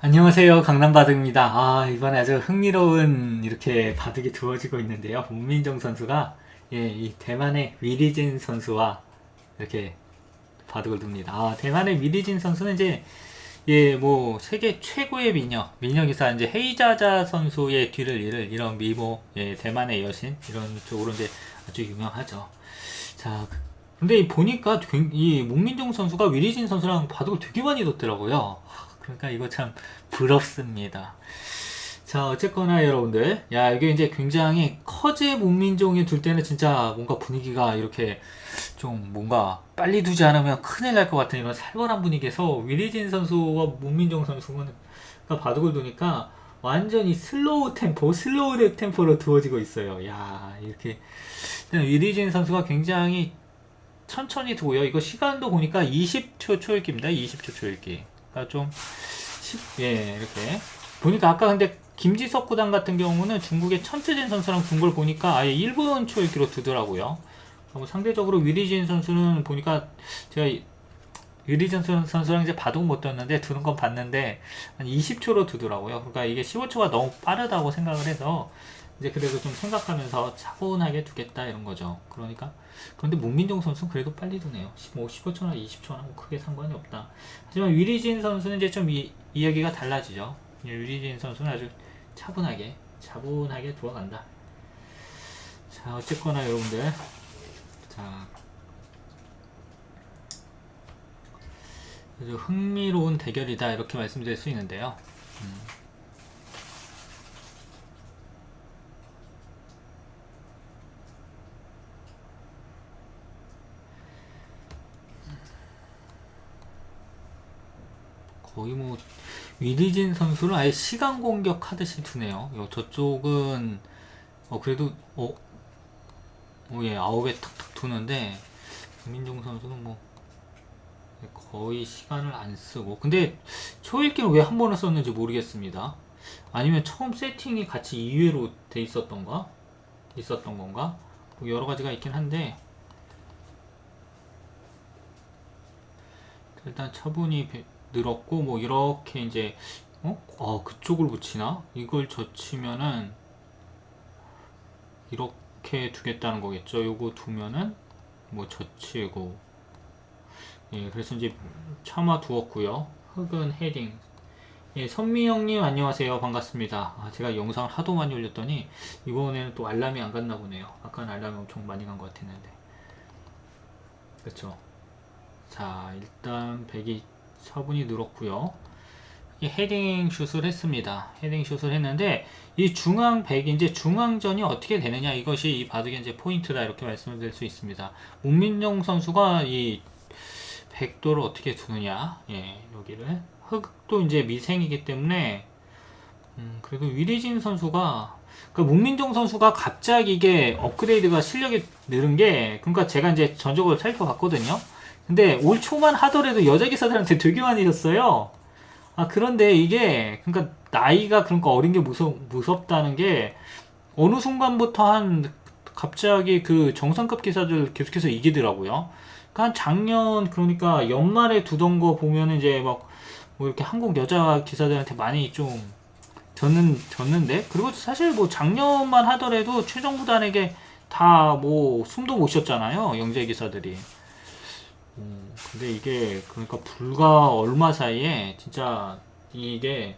안녕하세요. 강남바둑입니다. 아, 이번에 아주 흥미로운 이렇게 바둑이 두어지고 있는데요. 문민정 선수가 예, 이 대만의 위리진 선수와 이렇게 바둑을 둡니다. 아, 대만의 위리진 선수는 이제 예, 뭐 세계 최고의 미녀, 미녀기사 이제 헤이자자 선수의 뒤를 이을 이런 미모, 예, 대만의 여신 이런 쪽으로 이제 아주 유명하죠. 자, 근데 보니까 굉- 이 문민정 선수가 위리진 선수랑 바둑을 되게 많이 뒀더라고요. 그러니까 이거 참 부럽습니다. 자, 어쨌거나 여러분들, 야, 이게 이제 굉장히 커제 문민종이 둘 때는 진짜 뭔가 분위기가 이렇게 좀 뭔가 빨리 두지 않으면 큰일 날 것 같은 이런 살벌한 분위기에서 위리진 선수와 문민종 선수가 바둑을 두니까 완전히 슬로우 템포, 슬로우 템포로 두어지고 있어요. 야, 이렇게. 위리진 선수가 굉장히 천천히 두고요. 이거 시간도 보니까 20초 초읽기입니다. 20초 초읽기. 그러니까 좀, 시- 예, 이렇게. 보니까 아까 근데 김지석 구단 같은 경우는 중국의 천트진 선수랑 둔 걸 보니까 아예 1분 초읽기로 두더라고요. 상대적으로 위리진 선수는 보니까 제가 이- 위리진 선- 선수랑 이제 바둑 못 뒀는데 두는 건 봤는데 한 20초로 두더라고요. 그러니까 이게 15초가 너무 빠르다고 생각을 해서 이제 그래도 좀 생각하면서 차분하게 두겠다 이런 거죠. 그러니까 그런데 문민정 선수는 그래도 빨리 두네요. 뭐 15초나 20초나 뭐 크게 상관이 없다. 하지만 위리진 선수는 이제 좀 이, 이야기가 달라지죠. 예, 위리진 선수는 아주 차분하게 차분하게 두어간다. 자 어쨌거나 여러분들 자 아주 흥미로운 대결이다 이렇게 말씀드릴 수 있는데요. 음. 거의 뭐 위리진 선수를 아예 시간 공격하듯이 두네요. 요 저쪽은 어 그래도 어, 어, 예 아홉에 탁탁 두는데 김민종 선수는 뭐 거의 시간을 안 쓰고 근데 초읽기는 왜 한 번을 썼는지 모르겠습니다. 아니면 처음 세팅이 같이 2회로 돼 있었던가 있었던 건가 뭐 여러 가지가 있긴 한데 일단 처분이 배- 늘었고 뭐 이렇게 이제 어? 어 그쪽을 붙이나? 이걸 젖히면은 이렇게 두겠다는 거겠죠. 요거 두면은 뭐 젖히고 예 그래서 이제 참아 두었고요. 흑은 헤딩 예, 선미형님 안녕하세요. 반갑습니다. 아, 제가 영상을 하도 많이 올렸더니 이번에는 또 알람이 안 갔나 보네요. 아까는 알람이 엄청 많이 간 것 같았는데. 그쵸 자, 일단 120 차분히 늘었고요. 헤딩 슛을 했습니다. 헤딩 슛을 했는데 이 중앙 백이 이제 중앙전이 어떻게 되느냐 이것이 이 바둑의 이제 포인트다 이렇게 말씀을 드릴 수 있습니다. 문민용 선수가 이 백도를 어떻게 두느냐 예, 여기를 흑도 이제 미생이기 때문에 음, 그래도 위리진 선수가 그 문민종 선수가 갑자기 이게 업그레이드가 실력이 늘은 게 그러니까 제가 이제 전적을 살펴봤거든요. 근데 올 초만 하더라도 여자 기사들한테 되게 많이 졌어요. 아 그런데 이게 그러니까 나이가 그러니까 어린 게 무섭 무섭다는 게 어느 순간부터 한 갑자기 그 정상급 기사들 계속해서 이기더라고요. 그러니까 한 작년 그러니까 연말에 두던 거 보면 이제 막 뭐 이렇게 한국 여자 기사들한테 많이 좀 졌는 졌는데 그리고 사실 뭐 작년만 하더라도 최종 구단에게 다 뭐 숨도 못 쉬었잖아요 영재 기사들이. 음, 근데 이게 그러니까 불과 얼마 사이에 진짜 이게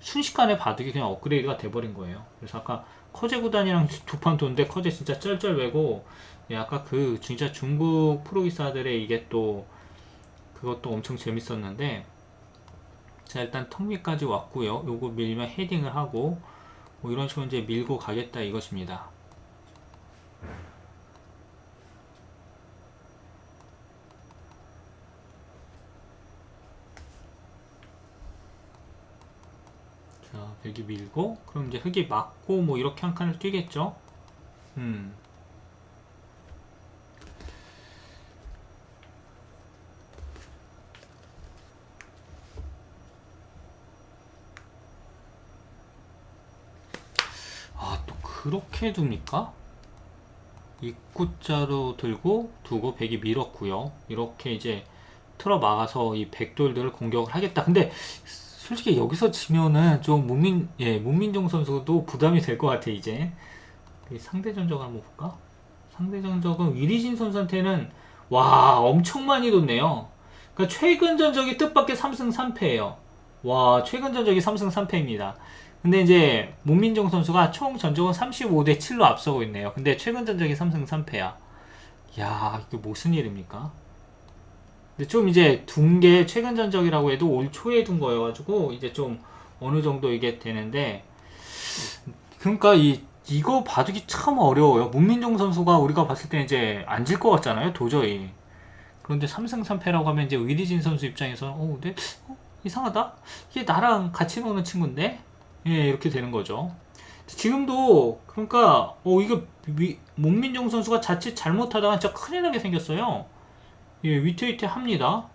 순식간에 바둑이 그냥 업그레이드가 돼버린 거예요. 그래서 아까 커제 구단이랑 두판 도는데 커제 진짜 쩔쩔 매고 예, 아까 그 진짜 중국 프로기사들의 이게 또 그것도 엄청 재밌었는데 자 일단 턱밑까지 왔고요. 요거 밀면 헤딩을 하고 뭐 이런 식으로 이제 밀고 가겠다 이것입니다. 자, 여기 밀고, 그럼 이제 흙이 맞고, 뭐, 이렇게 한 칸을 뛰겠죠? 음. 아, 또 그렇게 둡니까? 입구자로 들고 두고 백이 밀었고요. 이렇게 이제 틀어 막아서 이 백돌들을 공격을 하겠다. 근데 솔직히 여기서 지면은 좀 문민 예 문민정 선수도 부담이 될 것 같아 이제 이 상대 전적 한번 볼까? 상대 전적은 위리진 선수한테는 와 엄청 많이 뒀네요. 그러니까 최근 전적이 뜻밖의 3승 3패예요. 와 최근 전적이 3승 3패입니다. 근데 이제 문민정 선수가 총 전적은 35대 7로 앞서고 있네요. 근데 최근 전적이 3승 3패야. 야 이게 무슨 일입니까? 근데 좀 이제 둔 게 최근 전적이라고 해도 올 초에 둔 거여가지고 이제 좀 어느 정도 이게 되는데 그러니까 이 이거 봐두기 참 어려워요. 문민종 선수가 우리가 봤을 때 이제 안 질 것 같잖아요, 도저히. 그런데 3승 3패라고 하면 이제 위리진 선수 입장에서는 어, 근데 어, 이상하다. 이게 나랑 같이 노는 친구인데, 예 이렇게 되는 거죠. 지금도 그러니까 어 이거 위, 문민종 선수가 자칫 잘못하다가 진짜 큰일 나게 생겼어요. 예, 위트위트 합니다.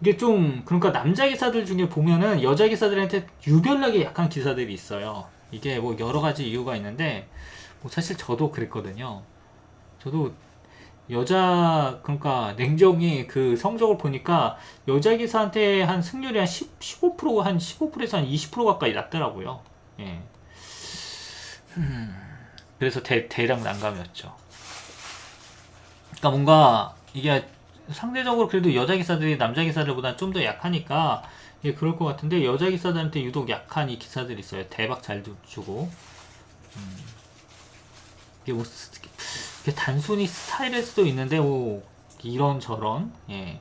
이게 좀 그러니까 남자 기사들 중에 보면은 여자 기사들한테 유별나게 약한 기사들이 있어요. 이게 뭐 여러 가지 이유가 있는데 뭐 사실 저도 그랬거든요. 저도 여자 그러니까 냉정히 그 성적을 보니까 여자 기사한테 한 승률이 한 10, 15%한 15%에서 한 20% 가까이 났더라고요. 예. 음, 그래서 대, 대량 난감이었죠. 그러니까 뭔가 이게 상대적으로 그래도 여자 기사들이 남자 기사들보다 좀 더 약하니까 예, 그럴 것 같은데 여자 기사들한테 유독 약한 이 기사들이 있어요. 대박 잘 주- 주고. 음. 이게 뭐 스- 이게 단순히 스타일일 수도 있는데 뭐 이런 저런 예.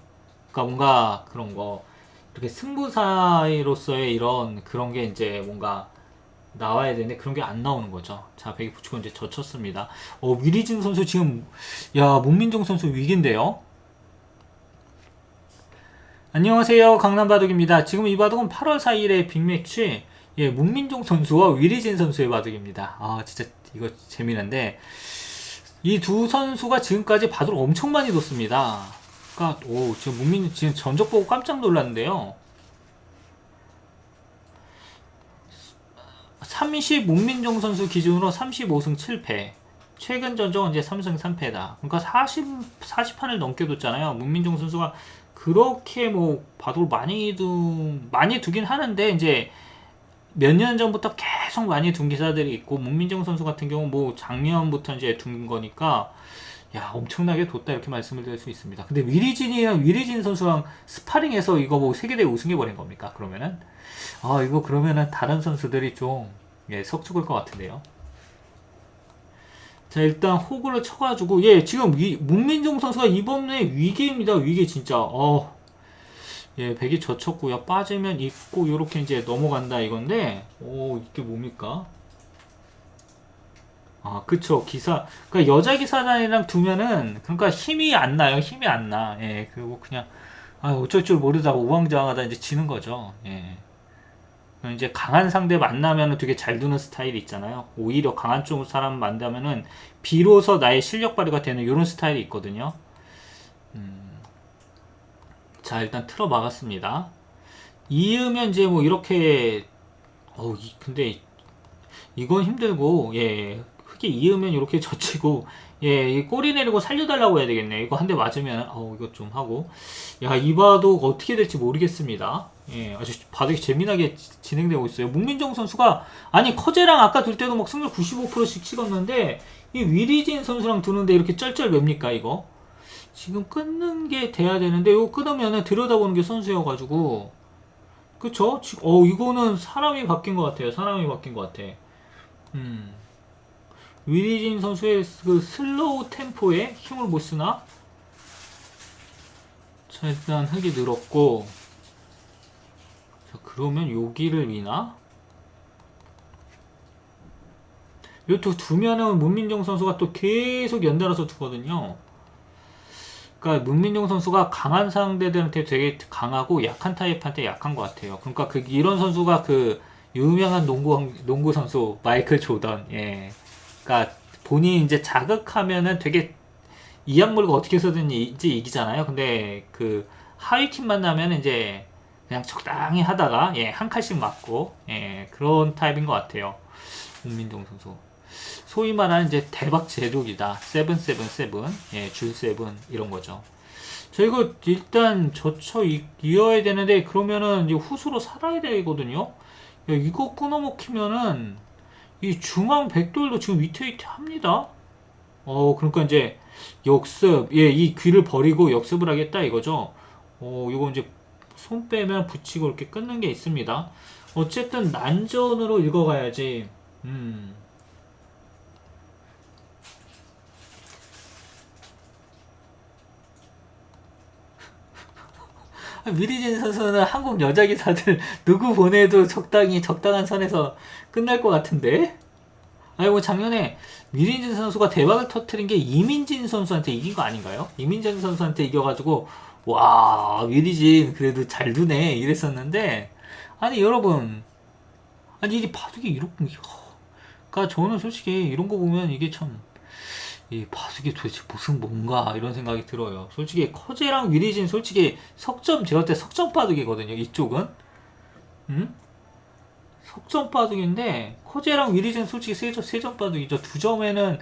그러니까 뭔가 그런 거 이렇게 승부사로서의 이런 그런 게 이제 뭔가 나와야 되는데 그런 게 안 나오는 거죠. 자, 베기 붙이고 이제 젖혔습니다. 어, 위리진 선수 지금 야, 문민정 선수 위기인데요. 안녕하세요. 강남 바둑입니다. 지금 이 바둑은 8월 4일의 빅매치 예, 문민종 선수와 위리진 선수의 바둑입니다. 아, 진짜 이거 재미난데 이 두 선수가 지금까지 바둑을 엄청 많이 뒀습니다. 그러니까 오, 지금 문민 지금 전적 보고 깜짝 놀랐는데요. 30 문민종 선수 기준으로 35승 7패. 최근 전적은 이제 3승 3패다. 그러니까 40 40판을 넘게 뒀잖아요. 문민종 선수가 그렇게 뭐 바둑을 많이 두 많이 두긴 하는데 이제 몇 년 전부터 계속 많이 둔 기사들이 있고 문민정 선수 같은 경우 뭐 작년부터 이제 둔 거니까 야 엄청나게 뒀다 이렇게 말씀을 드릴 수 있습니다. 근데 위리진이랑 위리진 선수랑 스파링해서 이거 뭐 세계대 우승해 버린 겁니까? 그러면은 아 이거 그러면은 다른 선수들이 좀 예, 석 죽을 것 같은데요. 자 일단 호구를 쳐가지고 예 지금 위, 문민종 선수가 이번에 위기입니다. 위기 진짜. 어. 예 백이 젖혔고요. 빠지면 있고 요렇게 이제 넘어간다 이건데 오 이게 뭡니까? 아 그쵸. 기사 그러니까 여자 기사단이랑 두면은 그러니까 힘이 안 나요. 힘이 안 나 예 그리고 그냥 아 어쩔 줄 모르다가 우왕좌왕하다 이제 지는 거죠. 예 이제 강한 상대 만나면은 되게 잘 두는 스타일이 있잖아요. 오히려 강한 쪽 사람 만나면은 비로소 나의 실력 발휘가 되는 이런 스타일이 있거든요. 음. 자 일단 틀어 막았습니다. 이으면 이제 뭐 이렇게 어 근데 이건 힘들고 예 흙이 이으면 이렇게 젖히고 예, 이 꼬리 내리고 살려달라고 해야 되겠네. 이거 한 대 맞으면, 어, 이거 좀 하고. 야, 이 바둑 어떻게 될지 모르겠습니다. 예, 아주 바둑이 재미나게 지- 진행되고 있어요. 문민정 선수가, 아니, 커제랑 아까 둘 때도 막 승률 95%씩 찍었는데, 이 위리진 선수랑 두는데 이렇게 쩔쩔 맵니까, 이거? 지금 끊는 게 돼야 되는데, 이거 끊으면은 들여다보는 게 선수여가지고, 그쵸? 지금, 어, 이거는 사람이 바뀐 것 같아요. 사람이 바뀐 것 같아. 음. 위리진 선수의 그 슬로우 템포에 힘을 못 쓰나? 자, 일단 흙이 늘었고. 자, 그러면 여기를 미나? 요또 두면은 문민정 선수가 또 계속 연달아서 두거든요. 그러니까 문민정 선수가 강한 상대들한테 되게 강하고 약한 타입한테 약한 것 같아요. 그러니까 그 이런 선수가 그 유명한 농구 농구 선수 마이클 조던, 예, 그러니까 본인이 이제 자극하면은 되게 이악 물고 어떻게 해서든 이제 이기잖아요. 근데 그 하위 팀 만나면 이제 그냥 적당히 하다가 예, 한 칸씩 맞고 예, 그런 타입인 것 같아요. 문민종 선수. 소위 말하는 이제 대박 제독이다. 세븐 세븐 세븐, 예, 줄 세븐 이런 거죠. 저 이거 일단 이- 이어야 되는데 그러면은 이제 후수로 살아야 되거든요. 야, 이거 끊어먹히면은 이 중앙 백돌도 지금 위태위태 합니다. 어, 그러니까 이제 역습, 예, 이 귀를 버리고 역습을 하겠다 이거죠. 어, 이거 이제 손 빼면 붙이고 이렇게 끊는 게 있습니다. 어쨌든 난전으로 읽어가야지. 음. 미리진 선수는 한국 여자 기사들 누구 보내도 적당히 적당한 선에서 끝날 것 같은데? 아니 뭐 작년에 미리진 선수가 대박을 터트린 게 이민진 선수한테 이긴 거 아닌가요? 이민진 선수한테 이겨가지고 와 미리진 그래도 잘 두네 이랬었는데 아니 여러분 아니 이게 바둑이 이렇게 그러니까 저는 솔직히 이런 거 보면 이게 참 이 바둑이 도대체 무슨 뭔가 이런 생각이 들어요. 솔직히 커제랑 위리진 솔직히 석점 제가 볼때 석점 바둑이거든요. 이쪽은 음? 석점 바둑인데 커제랑 위리진 솔직히 세점 세점 바둑이죠. 두 점에는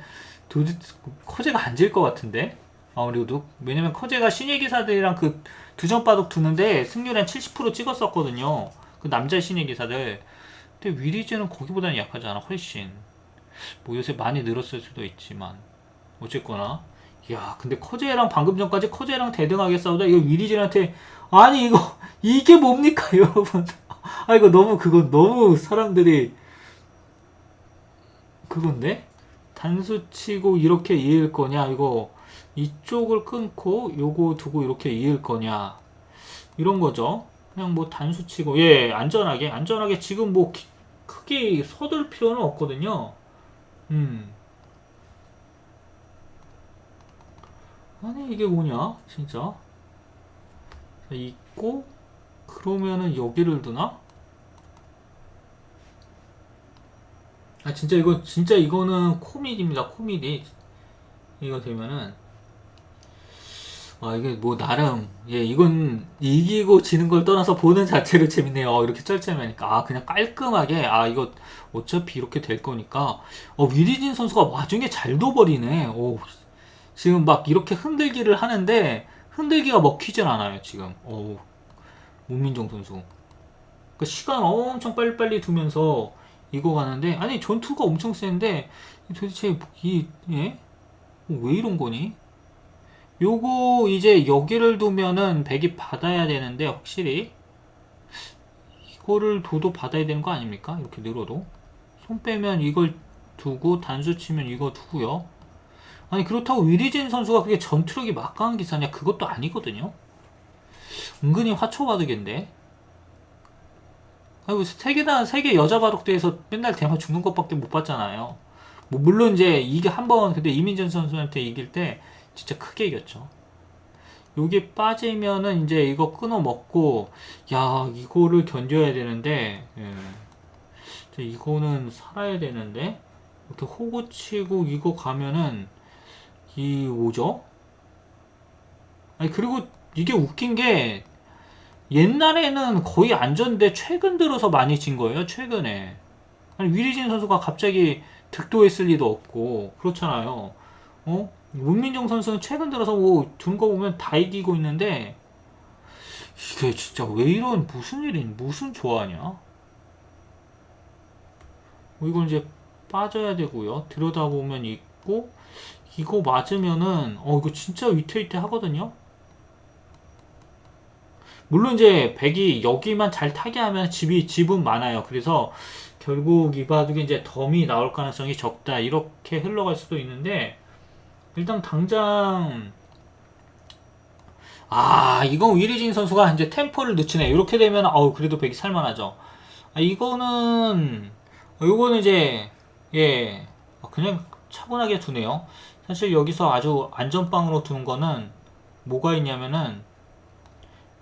도대체 커제가 안 질 것 같은데 아무래도. 왜냐면 커제가 신예 기사들이랑 그 두점 바둑 두는데 승률 한70% 찍었었거든요. 그 남자 신예 기사들. 근데 위리즈는 거기보다는 약하잖아? 훨씬. 뭐 요새 많이 늘었을 수도 있지만. 어쨌거나. 야 근데 커제랑 방금 전까지 커제랑 대등하게 싸우다 이거 위리즈한테 아니 이거 이게 뭡니까 여러분? 아 이거 너무 그거 너무 사람들이 그건데? 단수 치고 이렇게 이을 거냐 이거 이쪽을 끊고 요거 두고 이렇게 이을 거냐. 이런 거죠. 그냥 뭐 단수 치고 예 안전하게 안전하게 지금 뭐 기- 크게 서둘 필요는 없거든요. 음. 아니 이게 뭐냐 진짜? 자, 있고 그러면은 여기를 두나? 아 진짜 이거 진짜 이거는 코미디입니다. 코미디 이거 되면은 아 이게 뭐 나름 예 이건 이기고 지는 걸 떠나서 보는 자체로 재밌네요. 어, 이렇게 쩔쩔매니까. 아 그냥 깔끔하게 아 이거 어차피 이렇게 될 거니까. 어 위리진 선수가 와중에 잘 둬버리네. 오 지금 막 이렇게 흔들기를 하는데 흔들기가 먹히질 않아요 지금. 오 문민정 선수. 그 시간 엄청 빨리빨리 두면서 이거 가는데 아니 전투가 엄청 센데 도대체 이 예? 어, 왜 이런 거니? 요거 이제 여기를 두면은 백이 받아야 되는데 확실히 이거를 둬도 받아야 되는 거 아닙니까? 이렇게 늘어도? 손 빼면 이걸 두고 단수 치면 이거 두고요. 아니 그렇다고 위리진 선수가 그게 전투력이 막강한 기사냐? 그것도 아니거든요. 은근히 화초바둑인데. 아이고 세계나 세계 여자 바둑대에서 맨날 대만 죽는 것밖에 못 봤잖아요. 뭐 물론 이제 이게 한 번 근데 이민전 선수한테 이길 때 진짜 크게 이겼죠. 요게 빠지면은 이제 이거 끊어 먹고 야 이거를 견뎌야 되는데 예. 이거는 살아야 되는데 이렇게 호구 치고 이거 가면은 이 오죠? 아니 그리고 이게 웃긴 게 옛날에는 거의 안전데 최근 들어서 많이 진 거예요 최근에. 아니 위리진 선수가 갑자기 득도했을 리도 없고 그렇잖아요. 어 문민정 선수는 최근 들어서 뭐둔거 보면 다 이기고 있는데 이게 진짜 왜 이런 무슨 일인 무슨 좋아하냐? 뭐 이걸 이제 빠져야 되고요. 들여다보면 있고 이거 맞으면은 어 이거 진짜 위태위태 하거든요. 물론 이제 백이 여기만 잘 타게 하면 집이 집은 많아요. 그래서 결국 이 바둑이 이제 덤이 나올 가능성이 적다. 이렇게 흘러갈 수도 있는데 일단 당장 아 이건 위리진 선수가 이제 템포를 늦추네. 이렇게 되면 어우 그래도 백이 살만하죠. 아 이거는 이거는 이제 예 그냥 차분하게 두네요. 사실 여기서 아주 안전빵으로 두는 거는 뭐가 있냐면은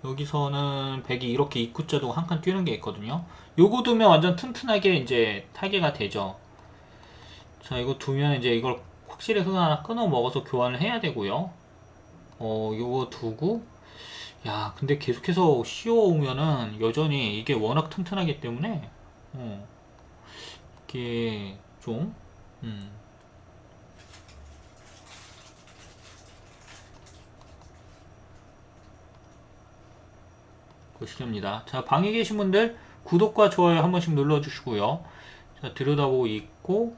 여기서는 백이 이렇게 입구자 두고 한칸 뛰는 게 있거든요. 요거 두면 완전 튼튼하게 이제 타개가 되죠. 자 이거 두면 이제 이걸 확실히 흙 하나 끊어 먹어서 교환을 해야 되고요 어 요거 두고 야 근데 계속해서 씌워오면은 여전히 이게 워낙 튼튼하기 때문에 어 이게 좀 음. 보시렵니다. 자, 방에 계신 분들 구독과 좋아요 한 번씩 눌러주시고요. 자, 들여다보고 있고,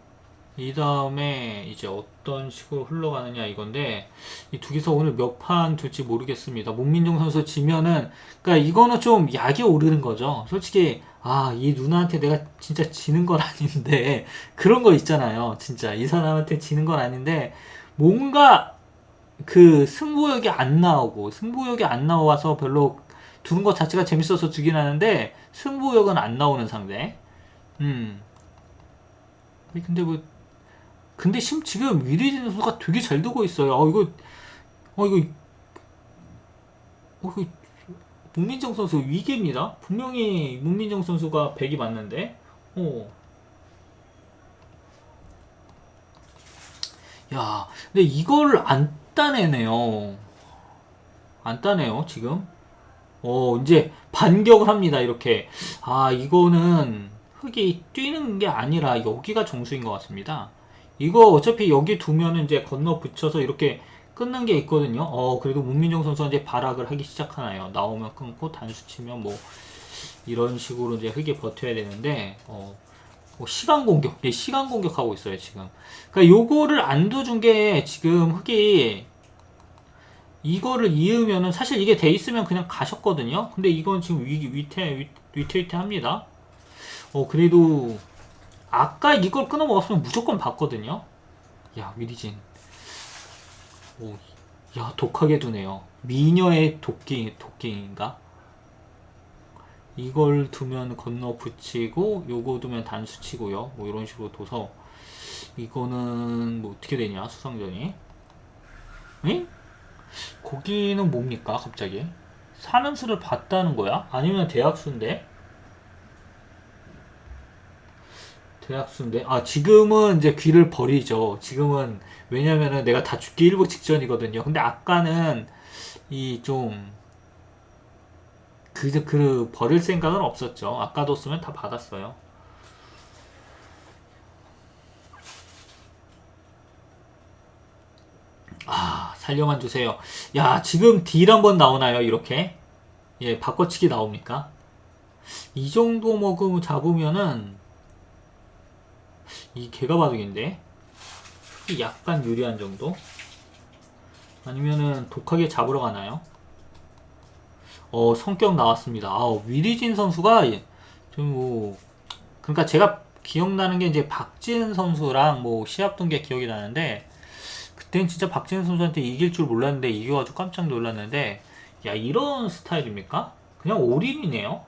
이 다음에 이제 어떤 식으로 흘러가느냐 이건데, 이두 개서 오늘 몇판 둘지 모르겠습니다. 문민정 선수 지면은, 그니까 이거는 좀 약이 오르는 거죠. 솔직히, 아, 이 누나한테 내가 진짜 지는 건 아닌데, 그런 거 있잖아요. 진짜. 이 사람한테 지는 건 아닌데, 뭔가 그 승부욕이 안 나오고, 승부욕이 안 나와서 별로 두는 것 자체가 재밌어서 주긴 하는데 승부욕은 안 나오는 상대. 음. 근데 뭐 근데 심 지금 위리진 선수가 되게 잘 두고 있어요. 어 이거 어 이거 어 이거 문민정 선수 위기입니다. 분명히 문민정 선수가 100이 맞는데. 어. 야, 근데 이걸 안 따내네요. 안 따네요, 지금. 어, 이제 반격을 합니다. 이렇게. 아, 이거는 흙이 뛰는 게 아니라 여기가 정수인 것 같습니다. 이거 어차피 여기 두면은 이제 건너 붙여서 이렇게 끊는 게 있거든요. 어, 그래도 문민정 선수가 이제 발악을 하기 시작하나요. 나오면 끊고 단수 치면 뭐 이런 식으로 이제 흙이 버텨야 되는데, 어, 어, 시간 공격, 예, 시간 공격하고 있어요, 지금. 그러니까 요거를 안 둬준 게 지금 흙이 이거를 이으면은 사실 이게 돼 있으면 그냥 가셨거든요. 근데 이건 지금 위, 위태 위, 위태위태 합니다. 어 그래도 아까 이걸 끊어 먹었으면 무조건 봤거든요. 야 위리진. 오, 야 독하게 두네요. 미녀의 도끼 도끼인가? 이걸 두면 건너 붙이고 요거 두면 단수 치고요. 뭐 이런 식으로 둬서 이거는 뭐 어떻게 되냐 수성전이? 응? 거기는 뭡니까 갑자기? 사는 수를 봤다는 거야? 아니면 대학수인데? 대학수인데? 아 지금은 이제 귀를 버리죠. 지금은 왜냐면은 내가 다 죽기 일보 직전이거든요. 근데 아까는 이좀 그, 그, 버릴 생각은 없었죠. 아까 뒀으면 다 받았어요. 아, 살려만 주세요. 야, 지금 딜 한번 나오나요? 이렇게? 예, 바꿔치기 나옵니까? 이 정도 먹음 잡으면은 이 개가 바둑인데 약간 유리한 정도? 아니면은 독하게 잡으러 가나요? 어, 성격 나왔습니다. 아, 위리진 선수가 좀 뭐, 그러니까 제가 기억나는 게 이제 박진 선수랑 뭐 시합 둔게 기억이 나는데 그땐 진짜 박진우 선수한테 이길 줄 몰랐는데 이겨가지고 깜짝 놀랐는데 야 이런 스타일입니까? 그냥 올인이네요.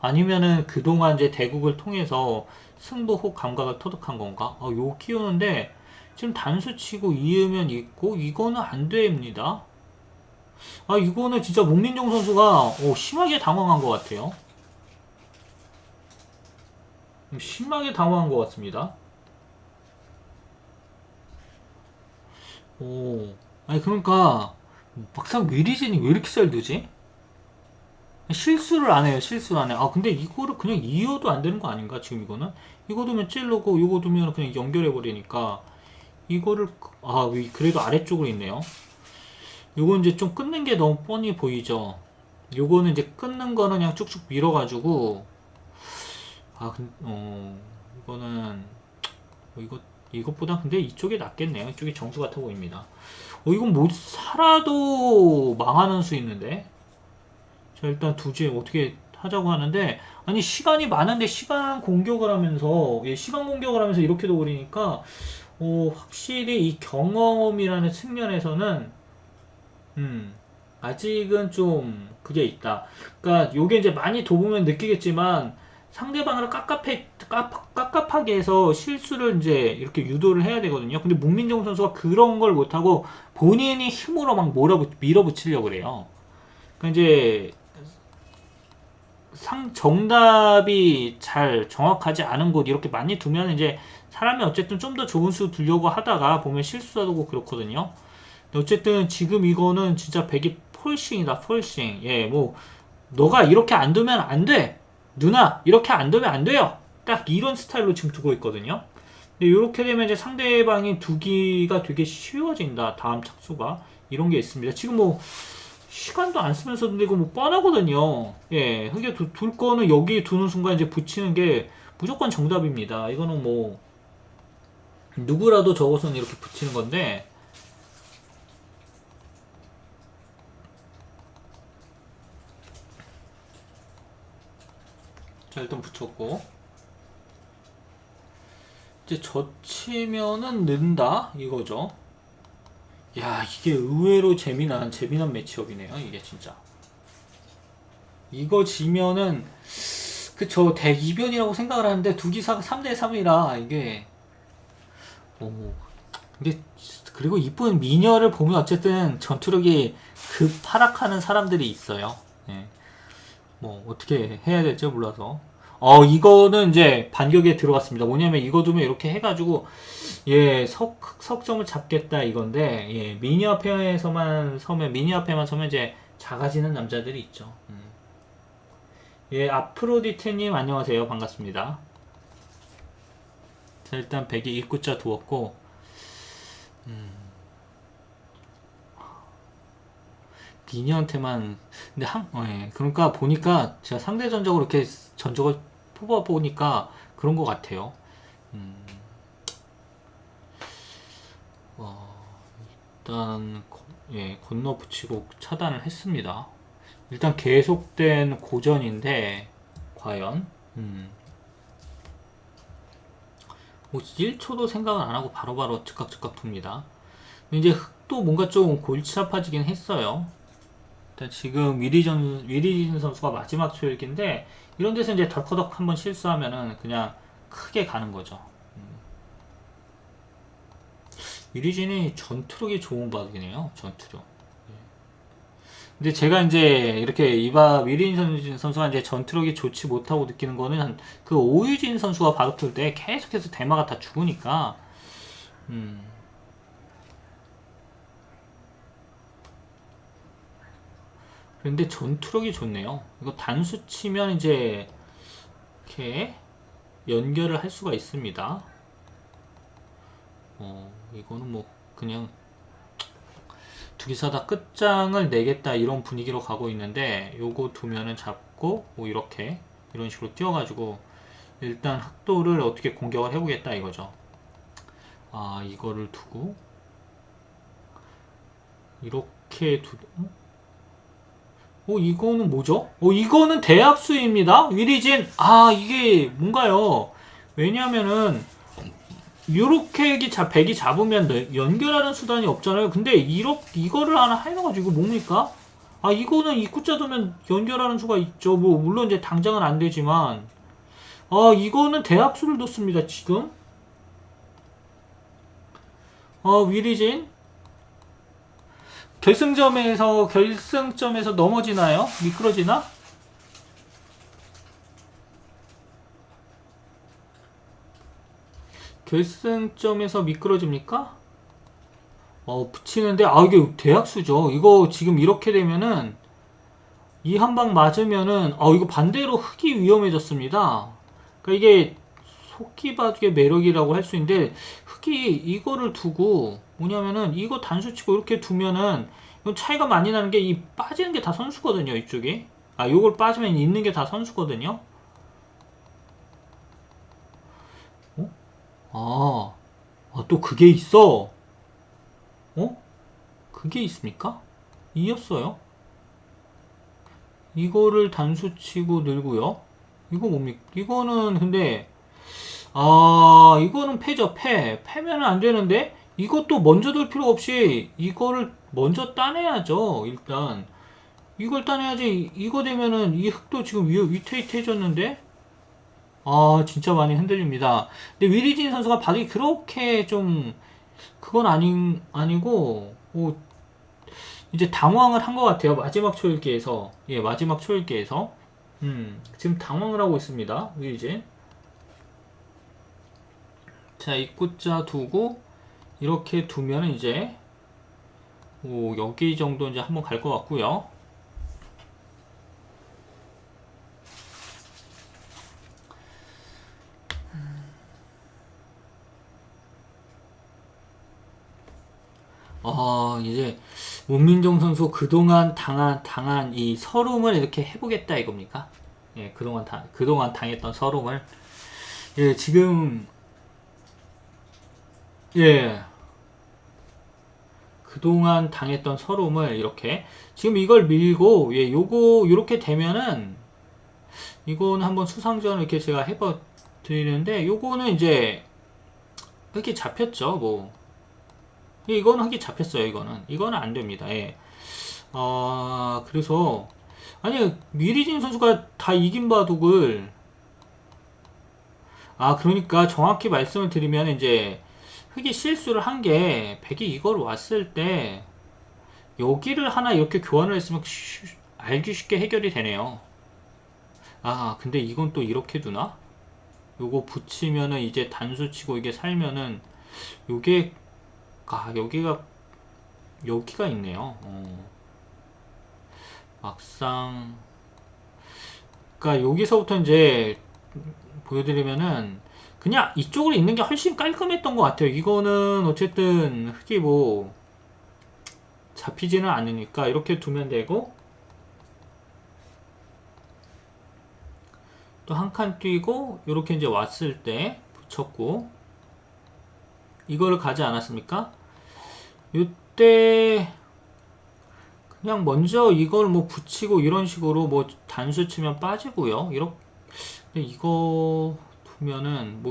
아니면은 그동안 이제 대국을 통해서 승부 혹 감각을 터득한 건가? 아, 요 키우는데 지금 단수 치고 이으면 있고 이거는 안 됩니다. 아 이거는 진짜 문민정 선수가 오, 심하게 당황한 것 같아요. 심하게 당황한 것 같습니다. 오, 아니 그러니까 막상 위리진이 왜 이렇게 잘 되지? 실수를 안 해요. 실수를 안 해. 아 근데 이거를 그냥 이어도 안 되는 거 아닌가? 지금 이거는 이거 두면 찔르고 이거 두면 그냥 연결해 버리니까 이거를 아 그래도 아래쪽으로 있네요. 이거 이제 좀 끊는 게 너무 뻔히 보이죠. 요거는 이제 끊는 거는 그냥 쭉쭉 밀어가지고 아, 근, 어, 이거는 뭐 이거 이것보다 근데 이쪽이 낫겠네요. 이쪽이 정수 같아 보입니다. 어, 이건 뭐 살아도 망하는 수 있는데. 자, 일단 두지 어떻게 하자고 하는데 아니 시간이 많은데 시간 공격을 하면서 예, 시간 공격을 하면서 이렇게도 버리니까 어, 확실히 이 경험이라는 측면에서는 음, 아직은 좀 그게 있다. 그러니까 요게 이제 많이 도보면 느끼겠지만 상대방을 깝깝해, 깝, 깝깝 하게 해서 실수를 이제 이렇게 유도를 해야 되거든요. 근데 문민정 선수가 그런 걸 못하고 본인이 힘으로 막 몰아붙, 밀어붙이려고 그래요. 그러니까 이제 상, 정답이 잘 정확하지 않은 곳 이렇게 많이 두면 이제 사람이 어쨌든 좀 더 좋은 수 두려고 하다가 보면 실수하고 그렇거든요. 어쨌든 지금 이거는 진짜 백이 폴싱이다, 폴싱. 예, 뭐, 너가 이렇게 안 두면 안 돼. 누나 이렇게 안 되면 안 돼요. 딱 이런 스타일로 지금 두고 있거든요. 근데 이렇게 되면 이제 상대방이 두기가 되게 쉬워진다. 다음 착수가 이런 게 있습니다. 지금 뭐 시간도 안 쓰면서 근데 이거 뭐 뻔하거든요. 예, 흙에 두, 둘 거는 여기 두는 순간 이제 붙이는 게 무조건 정답입니다. 이거는 뭐 누구라도 저것은 이렇게 붙이는 건데 자 일단 붙였고 이제 젖히면은 는다 이거죠. 야 이게 의외로 재미난 재미난 매치업이네요 이게 진짜. 이거 지면은 그쵸 대이변이라고 생각을 하는데 두 기사가 3대 3이라 이게 오 이게 그리고 이쁜 미녀를 보면 어쨌든 전투력이 급 하락하는 사람들이 있어요. 예. 뭐 어떻게 해야 될지 몰라서 어 이거는 이제 반격에 들어갔습니다. 뭐냐면 이거 두면 이렇게 해가지고 예 석, 석점을 잡겠다 이건데 예 미니어 페어에서만 서면 미니어 페어만 서면 이제 작아지는 남자들이 있죠. 음. 예 아프로디테님 안녕하세요 반갑습니다. 자 일단 백이 입구자 두었고 음. 미니한테만 근데 한 어, 예. 그러니까 보니까 제가 상대 전적으로 이렇게 전적을 뽑아 보니까 그런 것 같아요. 음. 어, 일단 거- 예 건너 붙이고 차단을 했습니다. 일단 계속된 고전인데 과연 음. 뭐 1초도 생각을 안 하고 바로바로 즉각 즉각 둡니다. 이제 흙도 뭔가 좀 골치 아파지긴 했어요. 일단 지금 위리전 위리진 선수가 마지막 초일기인데 이런 데서 이제 덜커덕 한번 실수하면은 그냥 크게 가는 거죠. 음. 위리진이 전투력이 좋은 바둑이네요. 전투력. 예. 근데 제가 이제 이렇게 이바 위리진 선수가 이제 전투력이 좋지 못하고 느끼는 거는 한그 오유진 선수가 바둑 둘 때 계속해서 대마가 다 죽으니까 음. 근데 전투력이 좋네요. 이거 단수 치면 이제 이렇게 연결을 할 수가 있습니다. 어, 이거는 뭐 그냥 두 기사 다 끝장을 내겠다 이런 분위기로 가고 있는데 요거 두면은 잡고 뭐 이렇게 이런 식으로 뛰어가지고 일단 학도를 어떻게 공격을 해보겠다 이거죠. 아 이거를 두고 이렇게 두 어? 어, 이거는 뭐죠? 어, 이거는 대학수입니다. 위리진. 아, 이게 뭔가요? 왜냐면은, 요렇게 기 자, 백이 잡으면 네, 연결하는 수단이 없잖아요. 근데, 이렇, 이거를 하나 해놔가지고 뭡니까? 아, 이거는 입구자 두면 연결하는 수가 있죠. 뭐, 물론 이제 당장은 안 되지만. 아, 이거는 대학수를 뒀습니다, 지금. 어, 위리진. 결승점에서 결승점에서 넘어지나요? 미끄러지나? 결승점에서 미끄러집니까? 어 붙이는데 아 이게 대학수죠. 이거 지금 이렇게 되면은 이 한 방 맞으면은 아 이거 반대로 흙이 위험해졌습니다. 그러니까 이게 속기바둑의 매력이라고 할 수 있는데 흙이 이거를 두고 뭐냐면은 이거 단수 치고 이렇게 두면은 차이가 많이 나는 게 이 빠지는 게 다 선수거든요 이쪽이 아 요걸 빠지면 있는 게 다 선수거든요 어? 아, 아, 또 그게 있어 어? 그게 있습니까? 이었어요 이거를 단수 치고 늘고요 이거 뭡니까? 이거는 근데 아 이거는 패죠 패 패면은 안 되는데 이것도 먼저 돌 필요 없이 이거를 먼저 따내야죠 일단. 이걸 따내야지 이거 되면은 이 흙도 지금 위, 위태위태해졌는데? 아 진짜 많이 흔들립니다. 근데 위리진 선수가 바둑이 그렇게 좀 그건 아닌 아니고 뭐 이제 당황을 한 것 같아요 마지막 초읽기에서. 예 마지막 초읽기에서. 음 지금 당황을 하고 있습니다 위리진. 자 입구자 두고 이렇게 두면 이제 오, 여기 정도 이제 한번 갈 것 같고요. 아 어, 이제 문민정 선수 그동안 당한 당한 이 서름을 이렇게 해보겠다 이겁니까? 예, 그동안 당 그동안 당했던 서름을 예, 지금 예. 그동안 당했던 서름을 이렇게 지금 이걸 밀고 예, 요거 요렇게 되면은 이거는 한번 수상전 이렇게 제가 해봐 드리는데 요거는 이제 이렇게 잡혔죠 뭐 예, 이거는 흙이 잡혔어요 이거는 이거는 안 됩니다 예. 아 그래서 아니 미리진 선수가 다 이긴 바둑을 아 그러니까 정확히 말씀을 드리면 이제 흙이 실수를 한 게 백이 이걸 왔을 때 여기를 하나 이렇게 교환을 했으면 쉬- 알기 쉽게 해결이 되네요 아 근데 이건 또 이렇게 두나? 요거 붙이면은 이제 단수 치고 이게 살면은 요게 아 여기가 여기가 있네요. 어. 막상 그러니까 여기서부터 이제 보여드리면은 그냥 이쪽으로 있는 게 훨씬 깔끔했던 것 같아요. 이거는 어쨌든 흙이 뭐 잡히지는 않으니까 이렇게 두면 되고 또 한 칸 뛰고 이렇게 이제 왔을 때 붙였고 이거를 가지 않았습니까? 이때 그냥 먼저 이걸 뭐 붙이고 이런 식으로 뭐 단수 치면 빠지고요. 이렇게 이거 두면은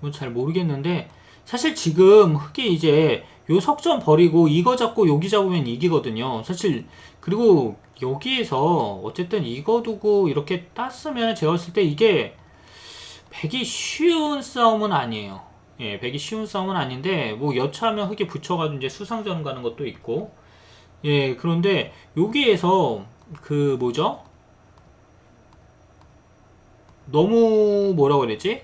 뭐뭐잘 모르겠는데 사실 지금 흑이 이제 요 석점 버리고 이거 잡고 여기 잡으면 이기거든요. 사실 그리고 여기에서 어쨌든 이거 두고 이렇게 땄으면 제가 봤을 때 이게 백이 쉬운 싸움은 아니에요. 예, 백이 쉬운 싸움은 아닌데 뭐 여차하면 흑에 붙여가지고 이제 수상전 가는 것도 있고 예, 그런데 여기에서 그 뭐죠? 너무 뭐라고 되지?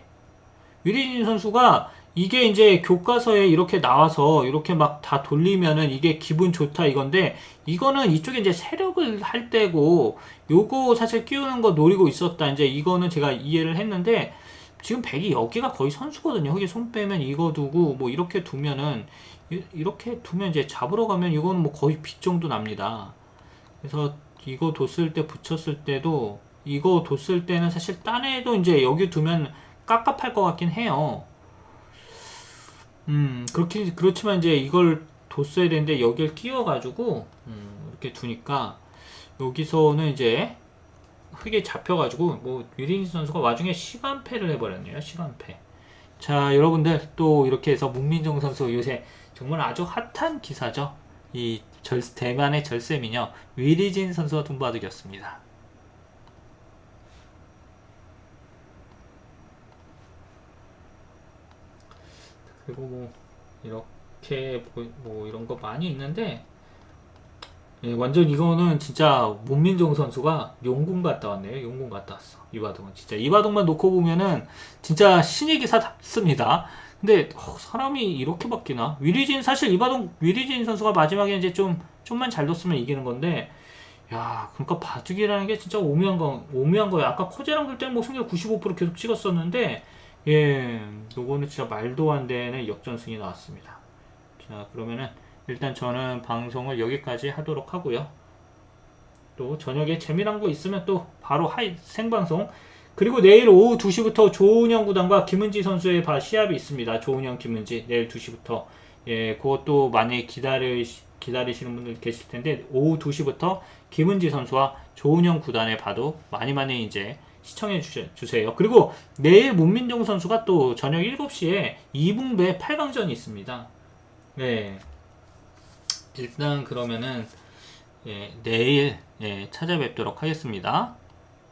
유리진 선수가 이게 이제 교과서에 이렇게 나와서 이렇게 막 다 돌리면은 이게 기분 좋다 이건데 이거는 이쪽에 이제 세력을 할 때고 요거 사실 끼우는 거 노리고 있었다 이제 이거는 제가 이해를 했는데 지금 백이 여기가 거의 선수거든요. 여기 손 빼면 이거 두고 뭐 이렇게 두면은 이- 이렇게 두면 이제 잡으러 가면 이건 뭐 거의 빗 정도 납니다. 그래서 이거 뒀을 때 붙였을 때도 이거 뒀을 때는 사실 딴에도 이제 여기 두면 깝깝할 것 같긴 해요. 음, 그렇긴, 그렇지만 이제 이걸 뒀어야 되는데 여기를 끼워가지고, 음, 이렇게 두니까, 여기서는 이제 흙에 잡혀가지고, 뭐, 유린지 선수가 와중에 시간패를 해버렸네요. 시간패. 자, 여러분들, 또 이렇게 해서 문민정 선수 요새 정말 아주 핫한 기사죠. 이 절, 대만의 절세 미녀, 위리진 선수와 돈바둑이었습니다. 그리고 뭐 이렇게 뭐, 뭐 이런 거 많이 있는데 예, 완전 이거는 진짜 문민정 선수가 용궁 갔다 왔네요. 용궁 갔다 왔어. 이바둑은 진짜 이바둑만 놓고 보면은 진짜 신의 기사답습니다. 근데 어, 사람이 이렇게 바뀌나? 위리진 사실 이바둑 위리진 선수가 마지막에 이제 좀 좀만 잘 뒀으면 이기는 건데 야 그러니까 바둑이라는 게 진짜 오묘한 거 오묘한 거예요. 아까 코제랑 들 때는 뭐 승률 95% 계속 찍었었는데 예, 요거는 진짜 말도 안 되는 역전승이 나왔습니다. 자, 그러면은 일단 저는 방송을 여기까지 하도록 하고요. 또 저녁에 재미난 거 있으면 또 바로 하이 생방송 그리고 내일 오후 2시부터 조은영 구단과 김은지 선수의 바 시합이 있습니다. 조은영, 김은지 내일 2시부터 예, 그것도 많이 기다리 기다리시는 분들 계실 텐데 오후 2시부터 김은지 선수와 조은영 구단의 바도 많이 많이 이제 시청해 주세- 주세요. 그리고 내일 문민정 선수가 또 저녁 7시에 이붕배 8강전이 있습니다. 네. 일단 그러면은 예, 내일 예, 찾아뵙도록 하겠습니다.